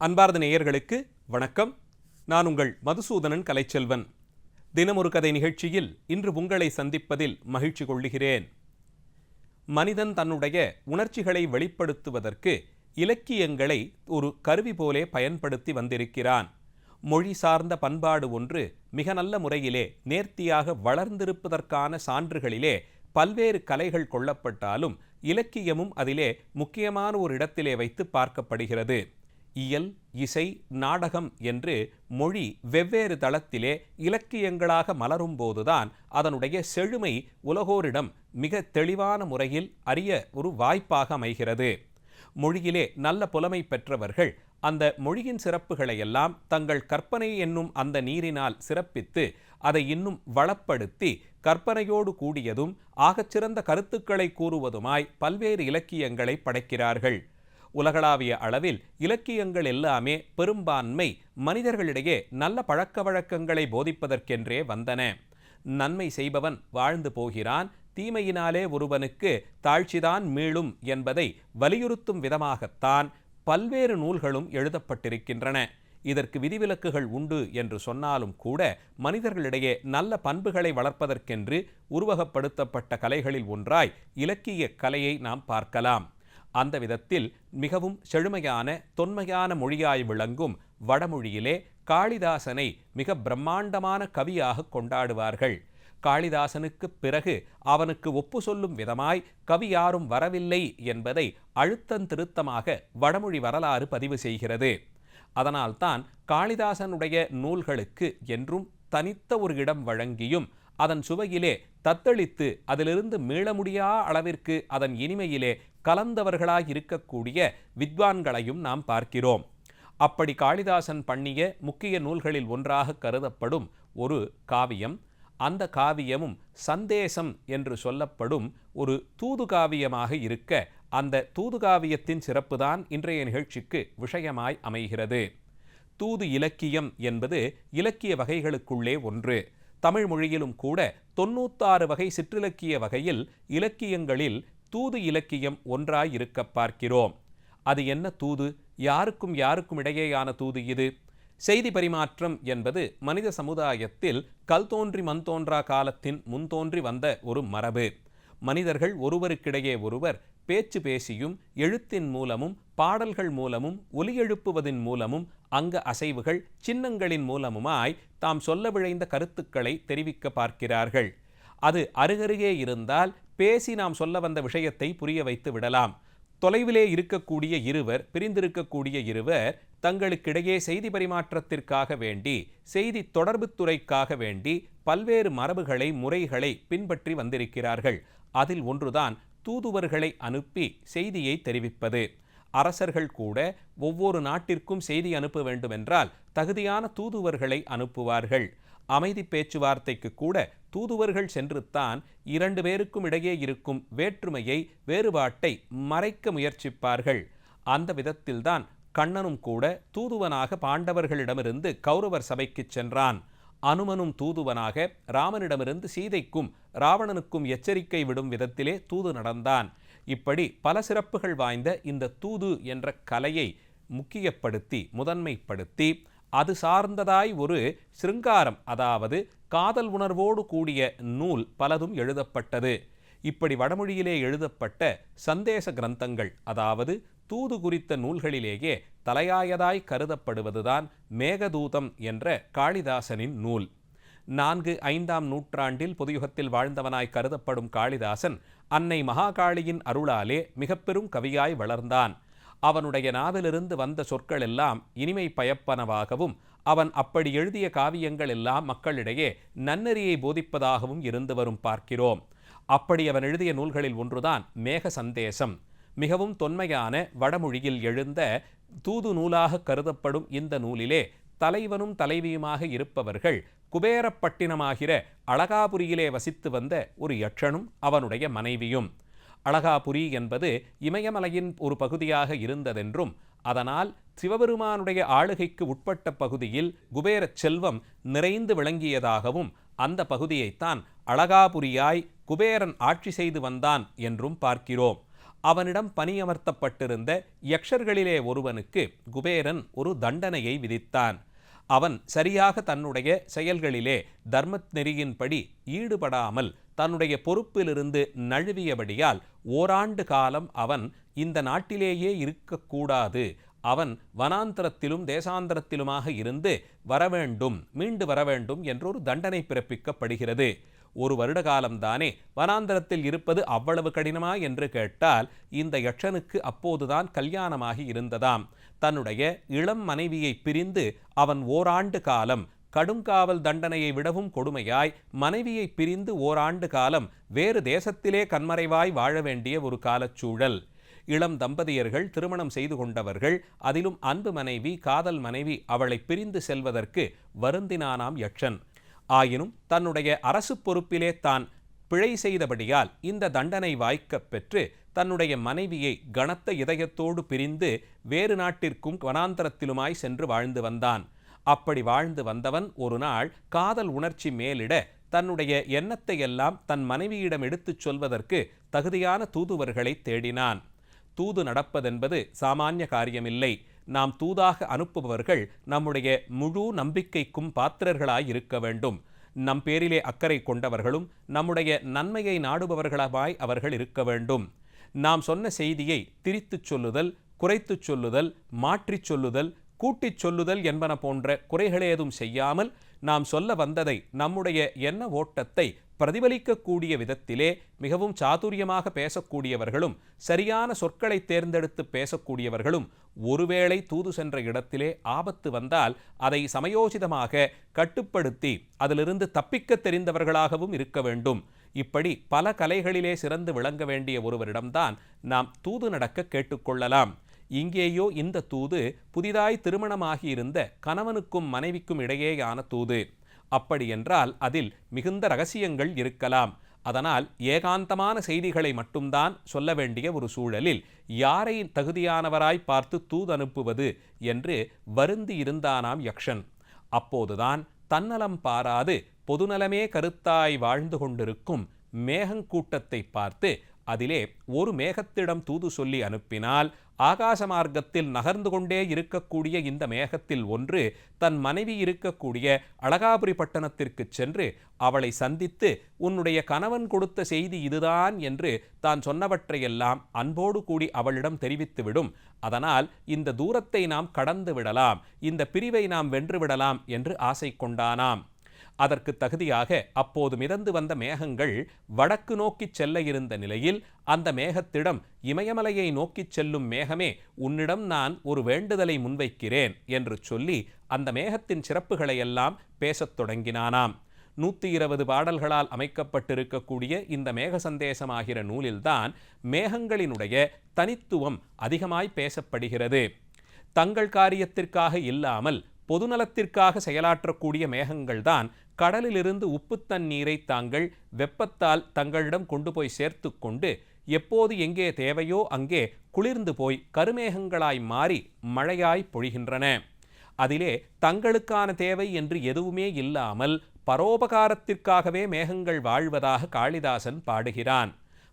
அன்பார்ந்த நேயர்களுக்கு வணக்கம். நான் உங்கள் மதுசூதனன் கலைச்செல்வன். தினமொரு கதை நிகழ்ச்சியில் இன்று உங்களை சந்திப்பதில் மகிழ்ச்சி கொள்ளுகிறேன். மனிதன் தன்னுடைய உணர்ச்சிகளை வெளிப்படுத்துவதற்கு இலக்கியங்களை ஒரு கருவி போலே பயன்படுத்தி வந்திருக்கிறான். மொழி சார்ந்த பண்பாடு ஒன்று மிக நல்ல முறையிலே நேர்த்தியாக வளர்ந்திருப்பதற்கான சான்றுகளிலே பல்வேறு கலைகள் கொள்ளப்பட்டாலும் இலக்கியமும் அதிலே முக்கியமான ஒரு இடத்திலே வைத்து பார்க்கப்படுகிறது. இயல் இசை நாடகம் என்று மொழி வெவ்வேறு தளத்திலே இலக்கியங்களாக மலரும் போதுதான் அதனுடைய செழுமை உலகோரிடம் மிக தெளிவான முறையில் அறிய ஒரு வாய்ப்பாக அமைகிறது. மொழியிலே நல்ல புலமை பெற்றவர்கள் அந்த மொழியின் சிறப்புகளை எல்லாம் தங்கள் கற்பனை என்னும் அந்த நீரினால் சிறப்பித்து அதை இன்னும் வளப்படுத்தி கற்பனையோடு கூடியதும் ஆகச்சிறந்த கருத்துக்களை கூறுவதுமாய் பல்வேறு இலக்கியங்களை படைக்கிறார்கள். உலகளாவிய அளவில் இலக்கியங்கள் எல்லாமே பெரும்பான்மை மனிதர்களிடையே நல்ல பழக்க வழக்கங்களை போதிப்பதற்கென்றே வந்தன. நன்மை செய்பவன் வாழ்ந்து போகிறான் தீமையினாலே ஒருவனுக்கு தாழ்ச்சிதான் மீளும் என்பதை வலியுறுத்தும் விதமாகத்தான் பல்வேறு நூல்களும் எழுதப்பட்டிருக்கின்றன. இதற்கு விதிவிலக்குகள் உண்டு என்று சொன்னாலும் கூட மனிதர்களிடையே நல்ல பண்புகளை வளர்ப்பதற்கென்று உருவகப்படுத்தப்பட்ட கலைகளில் ஒன்றாய் இலக்கிய கலையை நாம் பார்க்கலாம். அந்த விதத்தில் மிகவும் செழுமையான தொன்மையான மொழியாய் விளங்கும் வடமொழியிலே காளிதாசனை மிக பிரம்மாண்டமான கவியாக கொண்டாடுவார்கள். காளிதாசனுக்குப் பிறகு அவனுக்கு ஒப்பு சொல்லும் விதமாய் கவி யாரும் வரவில்லை என்பதை அழுத்தந்திருத்தமாக வடமொழி வரலாறு பதிவு செய்கிறது. அதனால்தான் காளிதாசனுடைய நூல்களுக்கு என்றும் தனித்த ஒரு இடம் வழங்கியும் அதன் சுவையிலே தத்தளித்து அதிலிருந்து மீள முடியா அளவிற்கு அதன் இனிமையிலே கலந்தவர்களாய் இருக்கக்கூடிய வித்வான்களையும் நாம் பார்க்கிறோம். அப்படி காளிதாசன் பண்ணிய முக்கிய நூல்களில் ஒன்றாக கருதப்படும் ஒரு காவியம் அந்த காவியமும் சந்தேசம் என்று சொல்லப்படும் ஒரு தூது காவியமாக இருக்க அந்த தூது காவியத்தின் சிறப்புதான் இன்றைய நிகழ்ச்சிக்கு விஷயமாய் அமைகிறது. தூது இலக்கியம் என்பது இலக்கிய வகைகளுக்குள்ளே ஒன்று. தமிழ் மொழியிலும் கூட தொண்ணூத்தாறு வகை சிற்றிலக்கிய வகையில் இலக்கியங்களில் தூது இலக்கியம் ஒன்றாயிருக்க பார்க்கிறோம். அது என்ன தூது? யாருக்கும் யாருக்கும் இடையேயான தூது இது? செய்தி பரிமாற்றம் என்பது மனித சமுதாயத்தில் கல் தோன்றி மண் தோன்றா காலத்தின் முன்தோன்றி வந்த ஒரு மரபு. மனிதர்கள் ஒருவருக்கிடையே ஒருவர் பேச்சு பேசியும் எழுத்தின் மூலமும் பாடல்கள் மூலமும் ஒலி எழுப்புவதன் மூலமும் அங்க அசைவுகள் சின்னங்களின் மூலமுமாய் தாம் சொல்ல விழைந்த கருத்துக்களை தெரிவிக்க பார்க்கிறார்கள். அது அருகருகே இருந்தால் பேசி நாம் சொல்ல வந்த விஷயத்தை புரிய வைத்து விடலாம். தொலைவிலே இருக்கக்கூடிய இருவர் பிரிந்திருக்கக்கூடிய இருவர் தங்களுக்கிடையே செய்தி பரிமாற்றத்திற்காக வேண்டி செய்தி தொடர்புத்துறைக்காக வேண்டி பல்வேறு மரபுகளை முறைகளை பின்பற்றி வந்திருக்கிறார்கள். அதில் ஒன்றுதான் தூதுவர்களை அனுப்பி செய்தியை தெரிவிப்பது. அரசர்கள் கூட ஒவ்வொரு நாட்டிற்கும் செய்தி அனுப்ப வேண்டுமென்றால் தகுதியான தூதுவர்களை அனுப்புவார்கள். அமைதி பேச்சுவார்த்தைக்கு கூட தூதுவர்கள் சென்றுத்தான் இரண்டு பேருக்கும் இடையே இருக்கும் வேற்றுமையை வேறுபாட்டை மறைக்க முயற்சிப்பார்கள். அந்த விதத்தில்தான் கண்ணனும் கூட தூதுவனாக பாண்டவர்களிடமிருந்து கௌரவர் சபைக்கு சென்றான். அனுமனும் தூதுவனாக ராமனிடமிருந்து சீதைக்கும் ராவணனுக்கும் எச்சரிக்கை விடும் விதத்திலே தூது நடந்தான். இப்படி பல சிறப்புகள் வாய்ந்த இந்த தூது என்ற கலையை முக்கியப்படுத்தி முதன்மைப்படுத்தி அது சார்ந்ததாய் ஒரு சிருங்காரம் அதாவது காதல் உணர்வோடு கூடிய நூல் பலதும் எழுதப்பட்டது. இப்படி வடமொழியிலே எழுதப்பட்ட சந்தேச கிரந்தங்கள் அதாவது தூது குறித்த நூல்களிலேயே தலையாயதாய் கருதப்படுவதுதான் மேகதூதம் என்ற காளிதாசனின் நூல். நான்கு ஐந்தாம் நூற்றாண்டில் புதுயுகத்தில் வாழ்ந்தவனாய் கருதப்படும் காளிதாசன் அன்னை மகாகாளியின் அருளாலே மிகப்பெரும் கவியாய் வளர்ந்தான். அவனுடைய நாவிலிருந்து வந்த சொற்கள் எல்லாம் இனிமை பயப்பனவாகவும் அவன் அப்படி எழுதிய காவியங்கள் எல்லாம் மக்களிடையே நன்னெறியை போதிப்பதாகவும் இருந்து வரும் பார்க்கிறோம். அப்படி அவன் எழுதிய நூல்களில் ஒன்றுதான் மேக சந்தேசம். மிகவும் தொன்மையான வடமொழியில் எழுந்த தூது நூலாக கருதப்படும் இந்த நூலிலே தலைவனும் தலைவியுமாக இருப்பவர்கள் குபேரப்பட்டினமாகிற அழகாபுரியிலே வசித்து வந்த ஒரு யட்சனும் அவனுடைய மனைவியும். அழகாபுரி என்பது இமயமலையின் ஒரு பகுதியாக இருந்ததென்றும் அதனால் சிவபெருமானுடைய ஆளுகைக்கு உட்பட்ட பகுதியில் குபேரச் செல்வம் நிறைந்து விளங்கியதாகவும் அந்த பகுதியைத்தான் அழகாபுரியாய் குபேரன் ஆட்சி செய்து வந்தான் என்றும் பார்க்கிறோம். அவனிடம் பணியமர்த்தப்பட்டிருந்த யக்ஷர்களிலே ஒருவனுக்கு குபேரன் ஒரு தண்டனையை விதித்தான். அவன் சரியாக தன்னுடைய செயல்களிலே தர்மத் நெறியின்படி ஈடுபடாமல் தன்னுடைய பொறுப்பிலிருந்து நழுவியபடியால் ஓராண்டு காலம் அவன் இந்த நாட்டிலேயே இருக்கக்கூடாது. அவன் வனாந்தரத்திலும் தேசாந்தரத்திலுமாக இருந்து வரவேண்டும் மீண்டு வரவேண்டும் என்றொரு தண்டனை பிறப்பிக்கப்படுகிறது. ஒரு வருட காலம்தானே வனாந்தரத்தில் இருப்பது அவ்வளவு கடினமா? என்று கேட்டால் இந்த யக்ஷனுக்கு அப்போதுதான் கல்யாணமாகி இருந்ததாம். தன்னுடைய இளம் மனைவியை பிரிந்து அவன் ஓராண்டு காலம் கடுங்காவல் தண்டனையை விடவும் கொடுமையாய் மனைவியை பிரிந்து ஓராண்டு காலம் வேறு தேசத்திலே கண்மறைவாய் வாழ வேண்டிய ஒரு காலச்சூழல். இளம் தம்பதியர்கள் திருமணம் செய்து கொண்டவர்கள் அதிலும் அன்பு மனைவி காதல் மனைவி அவளை பிரிந்து செல்வதற்கு வருந்தினானாம் யட்சன் ஆயினும் தன்னுடைய அரசு பொறுப்பிலே தான் பிழை செய்தபடியால் இந்த தண்டனை வாய்க்கப் பெற்று தன்னுடைய மனைவியை கனத்த இதயத்தோடு பிரிந்து வேறு நாட்டிற்கும் வனாந்தரத்திலுமாய் சென்று வாழ்ந்து வந்தான். அப்படி வாழ்ந்து வந்தவன் ஒரு நாள் காதல் உணர்ச்சி மேலிட தன்னுடைய எண்ணத்தை எல்லாம் தன் மனைவியிடம் எடுத்துச் சொல்வதற்கு தகுதியான தூதுவர்களை தேடினான். தூது நடப்பதென்பது சாமானிய காரியமில்லை. நாம் தூதாக அனுப்புபவர்கள் நம்முடைய முழு நம்பிக்கைக்கும் பாத்திரர்களாயிருக்க வேண்டும். நம் பேரிலே அக்கறை கொண்டவர்களும் நம்முடைய நன்மையை நாடுபவர்களாய் அவர்கள் இருக்க வேண்டும். நாம் சொன்ன செய்தியை திரித்துச் சொல்லுதல் குறைத்துச் சொல்லுதல் மாற்றிச் சொல்லுதல் கூட்டிச் சொல்லுதல் என்பன போன்ற குறைகளேதும் செய்யாமல் நாம் சொல்ல வந்ததை நம்முடைய எண்ண ஓட்டத்தை பிரதிபலிக்கக்கூடிய விதத்திலே மிகவும் சாதுரியமாக பேசக்கூடியவர்களும் சரியான சொற்களை தேர்ந்தெடுத்து பேசக்கூடியவர்களும் ஒருவேளை தூது சென்ற இடத்திலே ஆபத்து வந்தால் அதை சமயோசிதமாக கட்டுப்படுத்தி அதிலிருந்து தப்பிக்க தெரிந்தவர்களாகவும் இருக்க வேண்டும். இப்படி பல கலைகளிலே சிறந்து விளங்க வேண்டிய ஒருவரிடம்தான் நாம் தூது நடக்க கேட்டுக்கொள்ளலாம். இங்கேயோ இந்த தூது புதிதாய் திருமணமாகியிருந்த கணவனுக்கும் மனைவிக்கும் இடையேயான தூது. அப்படியென்றால் அதில் மிகுந்த ரகசியங்கள் இருக்கலாம். அதனால் ஏகாந்தமான செய்திகளை மட்டும்தான் சொல்ல வேண்டிய ஒரு சூழலில் யாரை தகுதியானவராய் பார்த்து தூது அனுப்புவது என்று வருந்தி இருந்தானாம் யக்ஷன். அப்போதுதான் தன்னலம் பாராது பொதுநலமே கருத்தாய் வாழ்ந்து கொண்டிருக்கும் மேகங்கூட்டத்தை பார்த்து அதிலே ஒரு மேகத்திடம் தூது சொல்லி அனுப்பினால் ஆகாச மார்க்கத்தில் நகர்ந்து கொண்டே இருக்கக்கூடிய இந்த மேகத்தில் ஒன்று தன் மனைவி இருக்கக்கூடிய அழகாபுரி பட்டணத்திற்கு சென்று அவளை சந்தித்து உன்னுடைய கணவன் கொடுத்த செய்தி இதுதான் என்று தான் சொன்னவற்றையெல்லாம் அன்போடு கூடி அவளிடம் தெரிவித்துவிடும் அதனால் இந்த தூரத்தை நாம் கடந்து விடலாம் இந்த பிரிவை நாம் வென்றுவிடலாம் என்று ஆசை கொண்டானாம். அதற்கு தகுதியாக அப்போது மிதந்து வந்த மேகங்கள் வடக்கு நோக்கிச் செல்ல இருந்த நிலையில் அந்த மேகத்திடம் இமயமலையை நோக்கிச் செல்லும் மேகமே உன்னிடம் நான் ஒரு வேண்டுதலை முன்வைக்கிறேன் என்று சொல்லி அந்த மேகத்தின் சிறப்புகளையெல்லாம் பேசத் தொடங்கினானாம். நூற்றி இருபது பாடல்களால் அமைக்கப்பட்டிருக்கக்கூடிய இந்த மேக சந்தேசமாகிற நூலில்தான் மேகங்களினுடைய தனித்துவம் அதிகமாய் பேசப்படுகிறது. தங்கள் காரியத்திற்காக இல்லாமல் பொதுநலத்திற்காக செயலாற்றக்கூடிய மேகங்கள்தான் கடலிலிருந்து உப்பு தண்ணீரை தாங்கள் வெப்பத்தால் தங்களிடம் கொண்டு போய் சேர்த்து கொண்டு எப்போது எங்கே தேவையோ அங்கே குளிர்ந்து போய் கருமேகங்களாய் மாறி மழையாய் பொழிகின்றன. அதிலே தங்களுக்கான தேவை என்று எதுவுமே இல்லாமல் பரோபகாரத்திற்காகவே மேகங்கள் வாழ்வதாக காளிதாசன் பாடுகிறான்.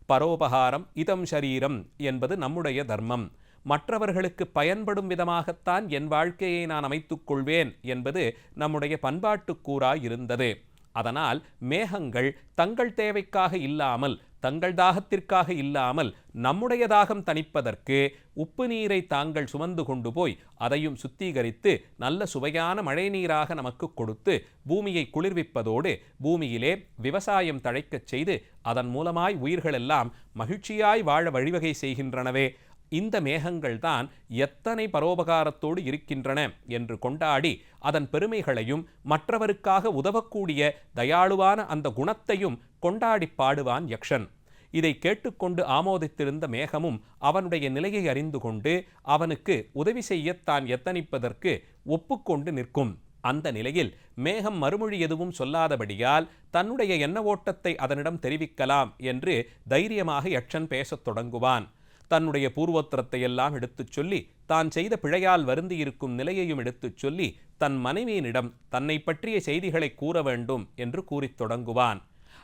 பரோபகாரம் இதம் சரீரம் என்பது நம்முடைய தர்மம். மற்றவர்களுக்கு பயன்படும் விதமாகத்தான் என் வாழ்க்கையை நான் அமைத்துக் கொள்வேன் என்பது நம்முடைய பண்பாட்டுக்கூறாய் இருந்தது அதனால் மேகங்கள் தங்கள் தேவைக்காக இல்லாமல் தங்கள் தாகத்திற்காக இல்லாமல் நம்முடைய தாகம் தணிப்பதற்கு உப்பு நீரை தாங்கள் சுமந்து கொண்டு போய் அதையும் சுத்திகரித்து நல்ல சுவையான மழை நீராக நமக்கு கொடுத்து பூமியை குளிர்விப்பதோடு பூமியிலே விவசாயம் தழைக்கச் செய்து அதன் மூலமாய் உயிர்களெல்லாம் மகிழ்ச்சியாய் வாழ வழிவகை செய்கின்றனவே. இந்த மேகங்கள் தான் எத்தனை பரோபகாரத்தோடு இருக்கின்றன என்று கொண்டாடி அதன் பெருமைகளையும் மற்றவருக்காக உதவக்கூடிய தயாளுவான அந்த குணத்தையும் கொண்டாடி பாடுவான் யக்ஷன். இதை கேட்டுக்கொண்டு ஆமோதித்திருந்த மேகமும் அவனுடைய நிலையை அறிந்து கொண்டு அவனுக்கு உதவி செய்ய தான் எத்தனிப்பதற்கு ஒப்புக்கொண்டு நிற்கும். அந்த நிலையில் மேகம் மறுமொழி எதுவும் சொல்லாதபடியால் தன்னுடைய எண்ண ஓட்டத்தை அதனிடம் தெரிவிக்கலாம் என்று தைரியமாக யக்ஷன் பேசத் தொடங்குவான். தன்னுடைய பூர்வோத்திரத்தை எல்லாம் எடுத்துச் சொல்லி தான் செய்த பிழையால் வருந்தியிருக்கும் நிலையையும் எடுத்துச் சொல்லி தன் மனைவியினிடம் தன்னை பற்றிய செய்திகளை கூற வேண்டும் என்று கூறித் தொடங்குவான்.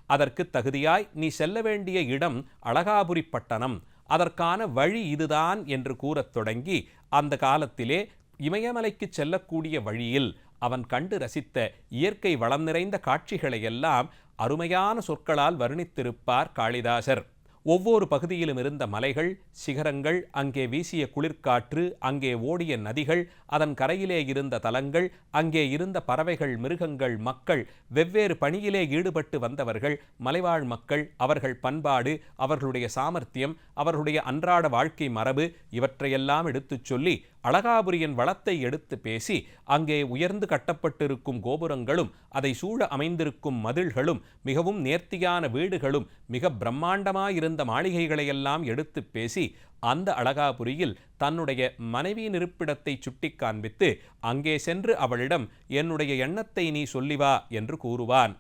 அதற்கு தகுதியாய் நீ செல்ல வேண்டிய இடம் அழகாபுரி பட்டணம். அதற்கான வழி இதுதான் என்று கூறத் தொடங்கி அந்த காலத்திலே இமயமலைக்கு செல்லக்கூடிய வழியில் அவன் கண்டு ரசித்த இயற்கை வளம் நிறைந்த காட்சிகளையெல்லாம் அருமையான சொற்களால் வர்ணித்திருப்பார் காளிதாசர். ஒவ்வொரு பகுதியிலும் இருந்த மலைகள் சிகரங்கள் அங்கே வீசிய குளிர்காற்று அங்கே ஓடிய நதிகள் அதன் கரையிலே இருந்த தலங்கள் அங்கே இருந்த பறவைகள் மிருகங்கள் மக்கள் வெவ்வேறு பணியிலே ஈடுபட்டு வந்தவர்கள் மலைவாழ் மக்கள் அவர்கள் பண்பாடு அவர்களுடைய சாமர்த்தியம் அவர்களுடைய அன்றாட வாழ்க்கை மரபு இவற்றையெல்லாம் எடுத்துச் சொல்லி அழகாபுரியின் வளத்தை எடுத்து பேசி அங்கே உயர்ந்து கட்டப்பட்டிருக்கும் கோபுரங்களும் அதை சூழ அமைந்திருக்கும் மதில்களும் மிகவும் நேர்த்தியான வீடுகளும் மிக பிரம்மாண்டமாயிருந்த மாளிகைகளையெல்லாம் எடுத்து பேசி அந்த அழகாபுரியில் தன்னுடைய மனைவியின் இருப்பிடத்தை சுட்டி காண்பித்து அங்கே சென்று அவளிடம் என்னுடைய எண்ணத்தை நீ சொல்லிவா என்று கூறுவான்.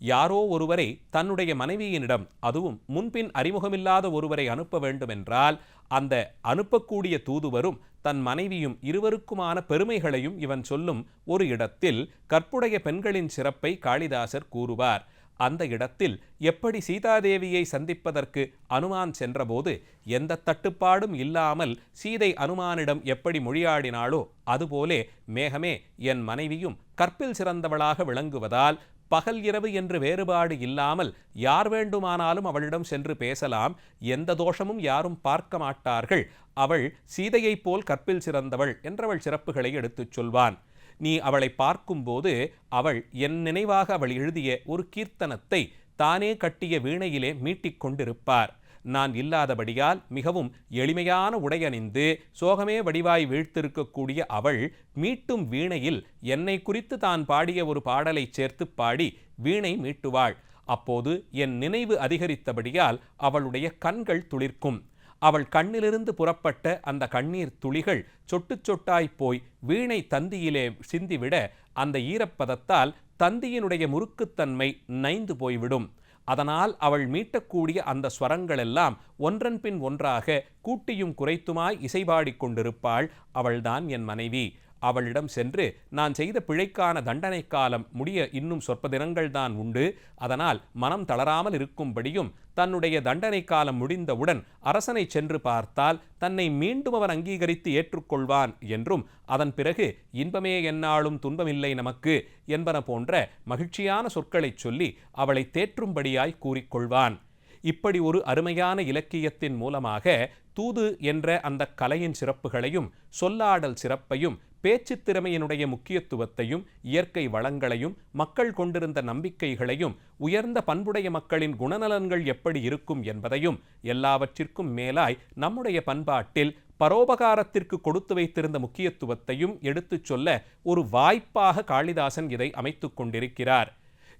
யாரோ ஒருவரை தன்னுடைய மனைவியினிடம் அதுவும் முன்பின் அறிமுகமில்லாத ஒருவரை அனுப்ப வேண்டுமென்றால் அந்த அனுப்பக்கூடிய தூதுவரும் தன் மனைவியும் இருவருக்குமான பெருமைகளையும் இவன் சொல்லும் ஒரு இடத்தில் கற்புடைய பெண்களின் சிறப்பை காளிதாசர் கூறுவார். அந்த இடத்தில் எப்படி சீதாதேவியை சந்திப்பதற்கு அனுமான் சென்றபோது எந்த தட்டுப்பாடும் இல்லாமல் சீதை அனுமானிடம் எப்படி மொழியாடினாளோ அதுபோலே மேகமே என் மனைவியும் கற்பில் சிறந்தவளாக விளங்குவதால் பகல் இரவு என்று வேறுபாடு இல்லாமல் யார் வேண்டுமானாலும் அவளிடம் சென்று பேசலாம். எந்த தோஷமும் யாரும் பார்க்க மாட்டார்கள். அவள் சீதையைப் போல் கற்பில் சிறந்தவள் என்றவள் சிறப்புகளை எடுத்துச் சொல்வான். நீ அவளை பார்க்கும்போது அவள் என் நினைவாக அவள் எழுதிய ஒரு கீர்த்தனத்தை தானே கட்டிய வீணையிலே மீட்டிக் கொண்டிருப்பார். நான் இல்லாதபடியால் மிகவும் எளிமையான உடையணிந்து சோகமே வடிவாய் வீழ்த்திருக்கக்கூடிய அவள் மீட்டும் வீணையில் என்னை குறித்து தான் பாடிய ஒரு பாடலை சேர்த்து பாடி வீணை மீட்டுவாள். அப்போது என் நினைவு அதிகரித்தபடியால் அவளுடைய கண்கள் துளிர்க்கும். அவள் கண்ணிலிருந்து புறப்பட்ட அந்த கண்ணீர் துளிகள் சொட்டு சொட்டாய் போய் வீணை தந்தியிலே சிந்திவிட அந்த ஈரப்பதத்தால் தந்தியினுடைய முறுக்குத்தன்மை நைந்து போய்விடும். அதனால் அவள் மீட்டக்கூடிய அந்த ஸ்வரங்களெல்லாம் ஒன்றன்பின் ஒன்றாக கூட்டியும் குறைத்துமாய் இசைபாடிக் கொண்டிருப்பாள் அவள்தான் என் மனைவி. அவளிடம் சென்று நான் செய்த பிழைக்கான தண்டனை காலம் முடிய இன்னும் சொற்ப தினங்கள் தான் உண்டு. அதனால் மனம் தளராமல் இருக்கும்படியும் தன்னுடைய தண்டனை காலம் முடிந்தவுடன் அரசனை சென்று பார்த்தால் தன்னை மீண்டும் அவன் அங்கீகரித்து ஏற்றுக்கொள்வான் என்றும் அதன் பிறகு இன்பமே என்னாலும் துன்பமில்லை நமக்கு என்பன போன்ற மகிழ்ச்சியான சொற்களைச் சொல்லி அவளை தேற்றும்படியாய் கூறிக்கொள்வான். இப்படி ஒரு அருமையான இலக்கியத்தின் மூலமாக தூது என்ற அந்த கலையின் சிறப்புகளையும் சொல்லாடல் சிறப்பையும் பேச்சு திறமையினுடைய முக்கியத்துவத்தையும் இயற்கை வளங்களையும் மக்கள் கொண்டிருந்த நம்பிக்கைகளையும் உயர்ந்த பண்புடைய மக்களின் குணநலன்கள் எப்படி இருக்கும் என்பதையும் எல்லாவற்றிற்கும் மேலாய் நம்முடைய பண்பாட்டில் பரோபகாரத்திற்கு கொடுத்து வைத்திருந்த முக்கியத்துவத்தையும் எடுத்துச் சொல்ல ஒரு வாய்ப்பாக காளிதாசன் இதை அமைத்துக் கொண்டிருக்கிறார்.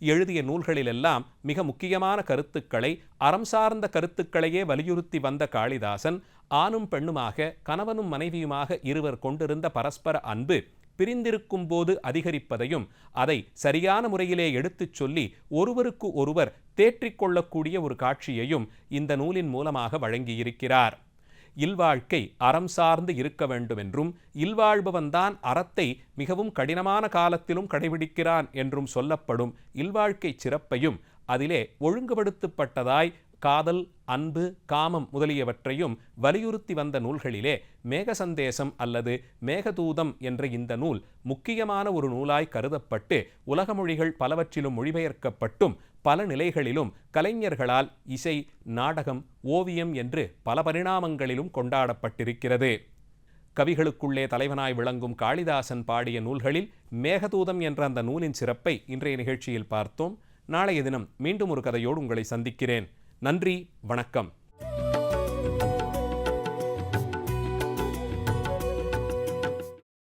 எழுதிய நூல்களிலெல்லாம் மிக முக்கியமான கருத்துக்களை அறம் சார்ந்த கருத்துக்களையே வலியுறுத்தி வந்த காளிதாசன் ஆணும் பெண்ணுமாக கணவனும் மனைவியுமாக இருவர் கொண்டிருந்த பரஸ்பர அன்பு பிரிந்திருக்கும் போது அதிகரிப்பதையும் அதை சரியான முறையிலே எடுத்துச் சொல்லி ஒருவருக்கு ஒருவர் தேற்றிக்கொள்ளக்கூடிய ஒரு காட்சியையும் இந்த நூலின் மூலமாக வழங்கியிருக்கிறார். இல்வாழ்க்கை அறம் சார்ந்து இருக்க வேண்டும் என்றும் இல்வாழ்பவன்தான் அறத்தை மிகவும் கடினமான காலத்திலும் கடைபிடிக்கிறான் என்றும் சொல்லப்படும் இல்வாழ்க்கை சிறப்பையும் அதிலே ஒழுங்குபடுத்தப்பட்டதாய் காதல் அன்பு காமம் முதலியவற்றையும் வலியுறுத்தி வந்த நூல்களிலே மேக சந்தேசம் அல்லது மேகதூதம் என்ற இந்த நூல் முக்கியமான ஒரு நூலாய் கருதப்பட்டு உலக மொழிகள் பலவற்றிலும் மொழிபெயர்க்கப்பட்டும் பல நிலைகளிலும் கலைஞர்களால் இசை நாடகம் ஓவியம் என்று பல பரிணாமங்களிலும் கொண்டாடப்பட்டிருக்கிறது. கவிகளுக்குள்ளே தலைவனாய் விளங்கும் காளிதாசன் பாடிய நூல்களில் மேகதூதம் என்ற அந்த நூலின் சிறப்பை இன்றைய நிகழ்ச்சியில் பார்த்தோம். நாளைய தினம் மீண்டும் ஒரு கதையோடு உங்களை சந்திக்கிறேன். நன்றி வணக்கம்.